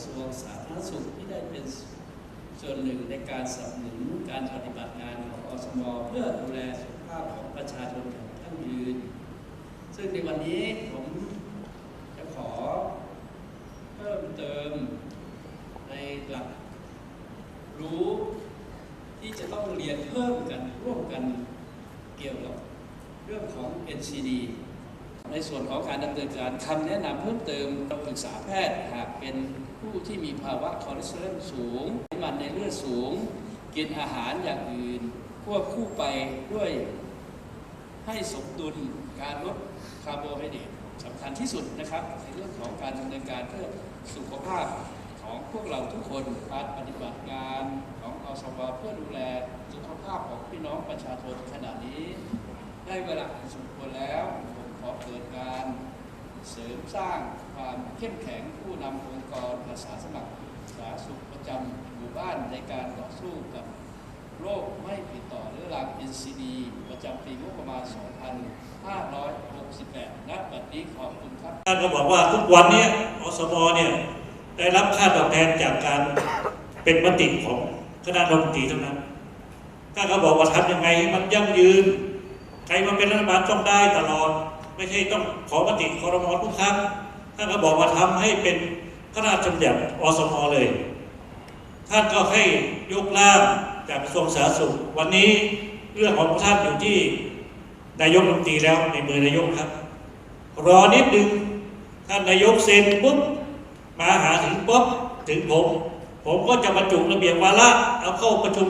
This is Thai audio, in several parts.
ระทรวงสาธารณสุขที่ได้เป็นส่วนหนึ่งในการสนับสนุนการปฏิบัติงานของอสมเพื่อดูแลสุขภาพของประชาชนอย่างยั่งยืน ซึ่งในวันนี้ผมจะขอเพิ่มเติมในหลักรู้ที่จะต้องเรียนเพิ่มกันร่วมกันเกี่ยวกับเรื่องของ NCD ในส่วนของการดำเนินการคำแนะนำเพิ่มเติมเราปรึกษาแพทย์หากเป็นผู้ที่มีภาวะคอเลสเตอรอลสูงไขมันในเลือดสูง กินอาหารอย่างอื่นควบคู่ไปด้วยให้สมดุลการลดคาร์โบไฮเดรตสำคัญที่สุดนะครับ ในเรื่องของการดำเนินการเพื่อสุขภาพของพวกเราทุกคนการปฏิบัติงานของอสวเพื่อดูแลสุขภาพของพี่น้องประชาชนขณะนี้ ได้เวลาสมควรแล้ว เปิดการเสริมสร้างความเข้มแข็งผู้นำองค์กรอาสาสมัครสาธารณสุขประจำหมู่บ้านในการต่อสู้กับโรคไม่ติดต่อเรื้อรัง NCD ประจำปีงบประมาณ 2568ณบัดนี้ขอบคุณครับท่านก็บอกว่าทุกวันนี้อสมเนี่ยได้รับค่าตอบแทนจากการเป็นมติของคณะรัฐมนตรีเท่านั้นท่านก็บอกว่าทำยังไงให้มันยั่งยืน ใครมาเป็นรัฐบาลต้องได้ตลอด ไม่ใช่ต้องขอมติคอรมอทุกครั้งท่านก็บอกว่าทำให้เป็นพระราชบัญญัติอสมอเลย ท่านก็ให้ยกร่างจากกระทรวงสาธารณสุข วันนี้เรื่องของท่านอยู่ที่นายกรัฐมนตรีแล้วในมือนายกครับ รอนิดนึงท่านนายกเซ็นปุ๊บมาหาถึงปุ๊บถึงผม ผมก็จะบรรจุระเบียบวาระเอาเข้าประชุม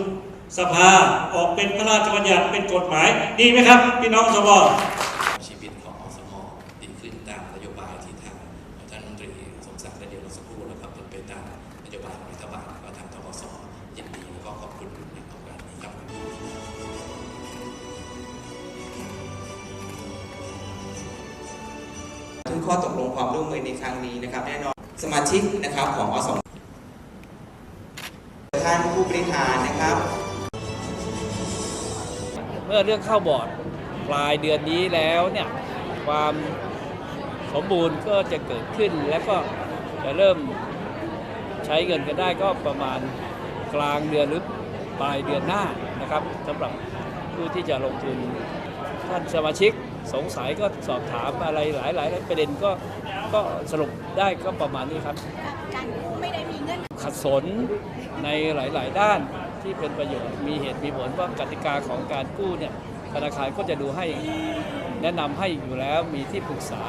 สภาออกเป็นพระราชบัญญัติเป็นกฎหมายดีไหมครับ พี่น้องสว ข้อตกลงความร่วมมือในครั้งนี้นะครับแน่นอนสมาชิกนะครับของอสมท่านผู้บริหารนะครับ เมื่อเรื่องเข้าบอร์ดปลายเดือนนี้แล้วเนี่ยความสมบูรณ์ก็จะเกิดขึ้นแล้วก็จะเริ่มใช้เงินกันได้ก็ประมาณกลางเดือนหรือปลายเดือนหน้านะครับสำหรับผู้ที่จะลงทุนท่านสมาชิก สงสัยก็สอบถามอะไรหลายๆประเด็นก็ก็สรุปได้ก็ประมาณนี้ครับ การกู้ไม่ได้มีเงื่อนขัดสนในหลาย ๆ ด้านที่เป็นประโยชน์มีเหตุมีผลว่ากติกาของการกู้เนี่ยธนาคารก็จะดูให้แนะนำให้อยู่แล้วมีที่ปรึกษา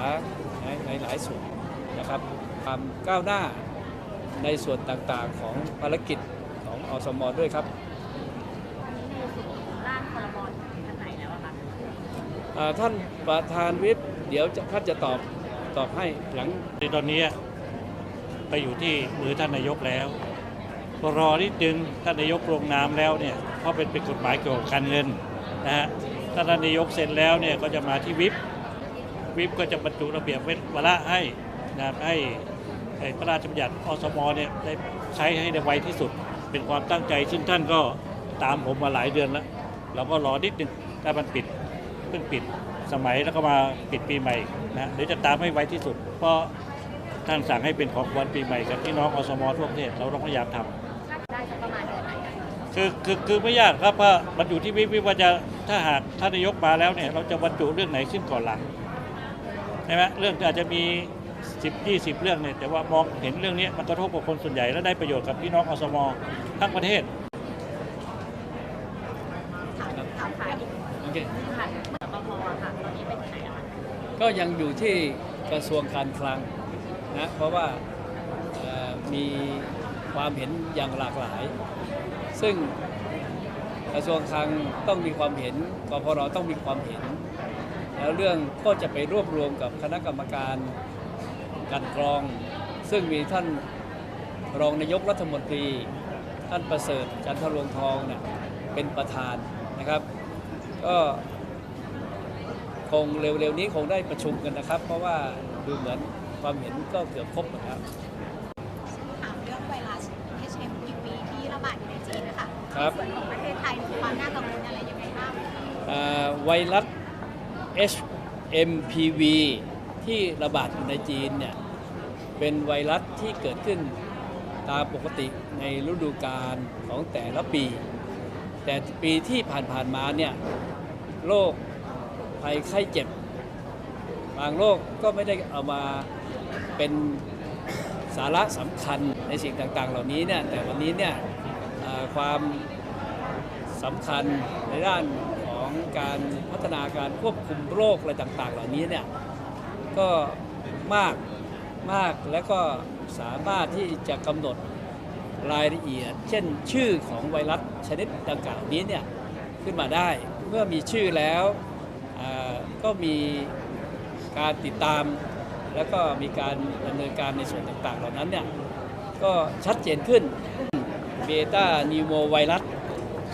ในในหลายส่วนนะครับความก้าวหน้าในส่วนต่างๆของภารกิจของอสมด้วยครับ ร่างพรบถึงท่านไหนแล้วอะคะ อ่า ท่านประธานวิปเดี๋ยวท่านจะตอบตอบให้หลังในตอนนี้ไปอยู่ที่มือท่านนายกแล้วรอนิดนึงท่านนายกลงนามแล้วเนี่ยเพราะเป็นเป็นกฎหมายเกี่ยวกับการเงินนะฮะถ้าท่านนายกเซ็นแล้วเนี่ยก็จะมาที่วิปวิปก็จะบรรจุระเบียบเวาระให้นะให้ให้พระราชบัญญัติอสมเนี่ยได้ใช้ให้ได้ไวที่สุด เป็นความตั้งใจซึ่งท่านก็ตามผมมาหลายเดือนแล้ว เราก็รอนิดนึงถ้ามันปิด เพิ่งปิดสมัยแล้วก็มาปิดปีใหม่นะเดี๋ยวจะตามให้ไวที่สุด เพราะท่านสั่งให้เป็นของขวัญปีใหม่กับพี่น้องอสมทั่วประเทศเราต้องพยายามทำได้สักประมาณเดือนไหนอะคือคือคือไม่ยากครับเพราะมันอยู่ที่วิวิว่าจะถ้าหากท่านนายกมาแล้วเนี่ย เราจะบรรจุเรื่องไหนขึ้นก่อนหลังใช่ไหมเรื่องอาจจะมี10 20เรื่องเนี่ยแต่ว่ามองเห็นเรื่องนี้มันกระทบกับคนส่วนใหญ่และได้ประโยชน์กับพี่น้องอสมทั้งประเทศ ถามถามขายอีก โอเค ค่ะเมื่อปพอะค่ะ ตอนนี้เป็นที่ไหนอะคะ ก็ยังอยู่ที่กระทรวงการคลังนะเพราะว่ามีความเห็นอย่างหลากหลาย ซึ่งกระทรวงคลังต้องมีความเห็นกพรต้องมีความเห็น แล้วเรื่องก็จะไปรวบรวมกับคณะกรรมการกันกรอง ซึ่งมีท่านรองนายกรัฐมนตรี ท่านประเสริฐจันทรวงทองเนี่ยเป็นประธานนะครับ ก็ คงเร็วๆนี้คงได้ประชุมกันนะครับ เพราะว่าดูเหมือนความเห็นก็เกือบครบหมดแล้วถามเรื่องไวรัส HMPV ที่ระบาดอยู่ในจีนนะคะครับส่วนของประเทศไทยมีความน่ากังวลอะไรยังไงบ้างอ่าไวรัส HMPV ที่ระบาดอยู่ในจีนเนี่ยเป็นไวรัสที่เกิดขึ้นตามปกติในฤดูกาลของแต่ละปี แต่ปีที่ผ่านๆมาเนี่ยโรค ภัยไข้เจ็บ บางโรคก็ไม่ได้เอามาเป็นสาระสำคัญในสิ่งต่างๆ เหล่านี้เนี่ยแต่วันนี้เนี่ยความสำคัญในด้านของการพัฒนาการควบคุมโรคอะไรต่างๆ เหล่านี้เนี่ยก็มากมากและก็สามารถที่จะกำหนดรายละเอียด เช่นชื่อของไวรัสชนิดดังกล่าวนี้เนี่ยขึ้นมาได้ เมื่อมีชื่อแล้ว ก็มีการติดตาม แล้วก็มีการดำเนินการในส่วนต่างๆ เหล่านั้นเนี่ยก็ชัดเจนขึ้นเบต้านิวโมไวรัส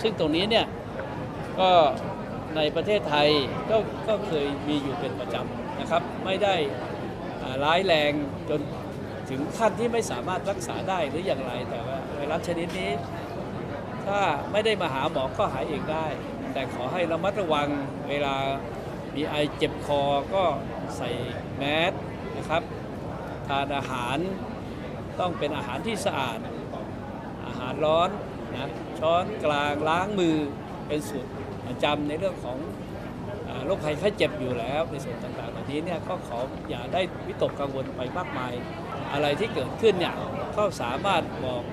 ซึ่งตรงนี้เนี่ยก็ในประเทศไทยก็ก็เคยมีอยู่เป็นประจำนะครับ ไม่ได้ร้ายแรงจนถึงขั้นที่ไม่สามารถรักษาได้หรืออย่างไร แต่ว่าไวรัสชนิดนี้ ถ้าไม่ได้มาหาหมอก็หายเองได้ แต่ขอให้ระมัดระวังเวลา มีไอเจ็บคอก็ใส่แมสนะครับ ทานอาหารต้องเป็นอาหารที่สะอาด อาหารร้อนนะช้อนกลางล้างมือเป็นสูตรประจำในเรื่องของโรคภัยไข้เจ็บอยู่แล้วในส่วนต่างๆเหล่านี้เนี่ยก็ขออย่าได้วิตกกังวลไปมากมาย อะไรที่เกิดขึ้นเนี่ยก็สามารถบอก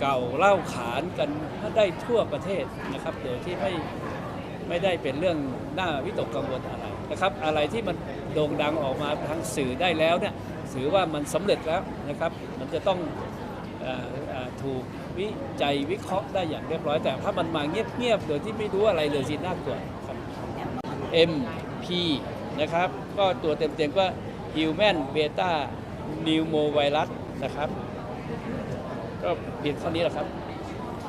เก่าเล่าขานกันได้ทั่วประเทศนะครับ โดยที่ไม่ ไม่ได้เป็นเรื่องน่าวิตกกังวลอะไรนะครับ อะไรที่มันโด่งดังออกมาทางสื่อได้แล้วเนี่ยถือว่ามันสำเร็จแล้วนะครับ มันจะต้องออถูกวิจัยวิเคราะห์ได้อย่างเรียบร้อย แต่ถ้ามันมาเงียบๆโดยที่ไม่รู้อะไรเลยสิน่ากลัวครับ MP นะครับ ก็ตัวเต็มๆก็ Human Beta Pneumovirus นะครับ ก็เพียงเท่านี้แหละครับ